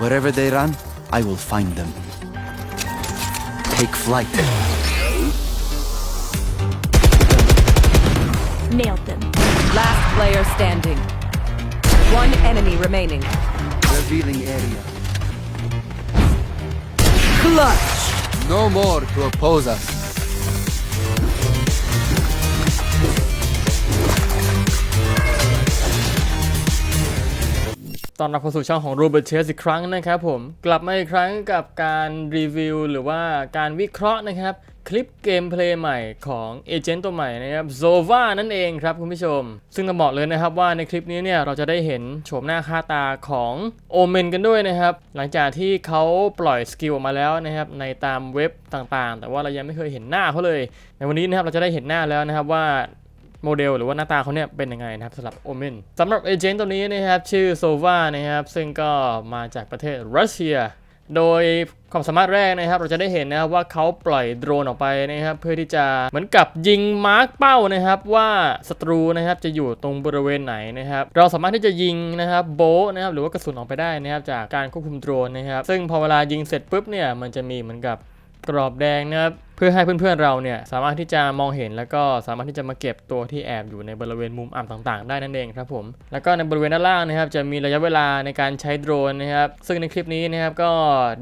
Wherever they run, I will find them. Take flight. Nailed them. Last player standing. One enemy remaining. Revealing area. Clutch. No more to oppose us. ตอนรับเข้าสู่ช่องของ Robert Chess อีกครั้งนะครับผมกลับมาอีกครั้งกับการรีวิวหรือว่าการวิเคราะห์นะครับ คลิปเกมเพลย์ใหม่ของเอเจนต์ตัวใหม่นะครับ Zova นั่นเองครับคุณผู้ชม ซึ่งต้องบอกเลยนะครับว่าในคลิปนี้เนี่ยเราจะได้เห็นโฉมหน้าค่าตาของโอเมนกันด้วยนะครับ หลังจากที่เขาปล่อยสกิลออกมาแล้วนะครับในตามเว็บต่างๆ แต่ว่าเรายังไม่เคยเห็นหน้าเขาเลย ในวันนี้นะครับเราจะได้เห็นหน้าแล้วนะครับว่า โมเดลหรือว่าหน้าตาเขาเนี่ยเป็นยังไงนะครับสำหรับโอเมนสำหรับเอเจนต์ตัวนี้นะครับชื่อโซวานะครับซึ่งก็มาจากประเทศรัสเซีย โดยความสามารถแรกนะครับ เราจะได้เห็นนะครับว่าเขาปล่อยโดรนออกไปนะครับ เพื่อที่จะเหมือนกับยิงมาร์กเป้านะครับ ว่าศัตรูนะครับจะอยู่ตรงบริเวณไหนนะครับ เราสามารถที่จะยิงนะครับโบนะครับหรือว่ากระสุนออกไปได้นะครับจากการควบคุมโดรนนะครับ ซึ่งพอเวลายิงเสร็จปุ๊บเนี่ยมันจะมีเหมือนกับกรอบแดงนะครับ พื่อให้เพื่อนๆเราเนี่ยสามารถที่จะมองเห็นแล้วก็สามารถที่จะมาเก็บตัวที่แอบอยู่ในบริเวณมุมอับต่างๆ ได้นั่นเองครับผมแล้วก็ในบริเวณด้านล่างนะครับจะมีระยะเวลาในการใช้โดรนนะครับซึ่งในคลิปนี้นะครับก็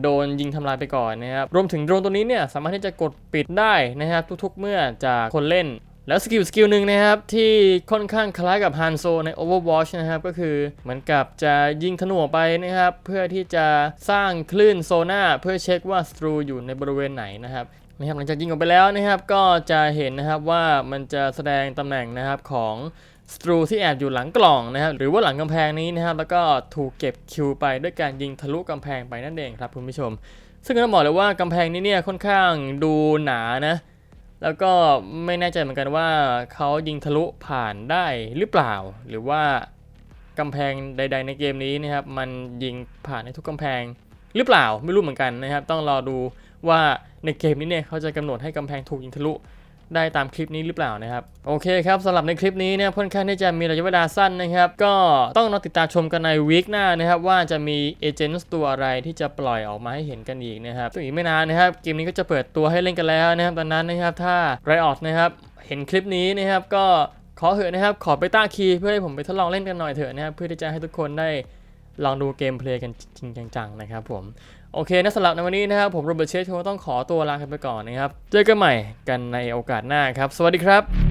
โดนยิงทำลายไปก่อนนะครับรวมถึงโดรนตัวนี้เนี่ยสามารถที่จะกดปิดได้นะครับทุกๆเมื่อจากคนเล่นแล้วสกิลสกิลหนึ่งนะครับที่ค่อนข้างคล้ายกับฮันโซใน Overwatch นะครับก็คือเหมือนกับจะยิงธนูออกไปนะครับ เพื่อที่จะสร้างคลื่นโซน่าเพื่อเช็คว่าศัตรูอยู่ในบริเวณไหนนะครับ นะครับหลังจากยิงออกไปแล้วนะครับก็จะเห็นนะครับว่ามันจะแสดงตำแหน่งนะครับของศัตรูที่แอบอยู่หลังกล่องนะครับหรือว่าหลังกำแพงนี้นะครับแล้วก็ถูกเก็บคิวไปด้วยการยิงทะลุกำแพงไปนั่นเองครับคุณผู้ชม ซึ่งก็ต้องบอกเลยว่ากำแพงนี้เนี่ยค่อนข้างดูหนานะแล้วก็ไม่แน่ใจเหมือนกันว่าเขายิงทะลุผ่านได้หรือเปล่า หรือว่ากำแพงใด ๆ ในเกมนี้นะครับมันยิงผ่านในทุกกำแพงหรือเปล่าไม่รู้เหมือนกันนะครับ ต้องรอดู ว่าในเกมนี้เนี่ยเขาจะกำหนดให้กำแพงถูกยิงทะลุได้ตามคลิปนี้หรือเปล่านะครับ โอเคครับสำหรับในคลิปนี้เนี่ยค่อนข้างที่จะมีระยะเวลาสั้นนะครับ ก็ต้องรอติดตามชมกันในวีคหน้านะครับว่าจะมีเอเจนต์ตัวอะไรที่จะปล่อยออกมาให้เห็นกันอีกนะครับซึ่งอีกไม่นานนะครับเกมนี้ก็จะเปิดตัวให้เล่นกันแล้วนะครับตอนนั้นนะครับถ้าไรออดนะครับเห็นคลิปนี้นะครับก็ขอเถอะนะครับขอไปต้าคีย์เพื่อให้ผมไปทดลองเล่นกันหน่อยเถอะนะครับเพื่อที่จะให้ทุกคนได้ ลองดูเกมเพลย์กันจริงจังๆนะครับผม โอเคนะสำหรับในวันนี้นะครับ ผมโรเบิร์ตเชสโชต้องขอตัวลาไปก่อนนะครับ เจอกันใหม่กันในโอกาสหน้าครับ สวัสดีครับ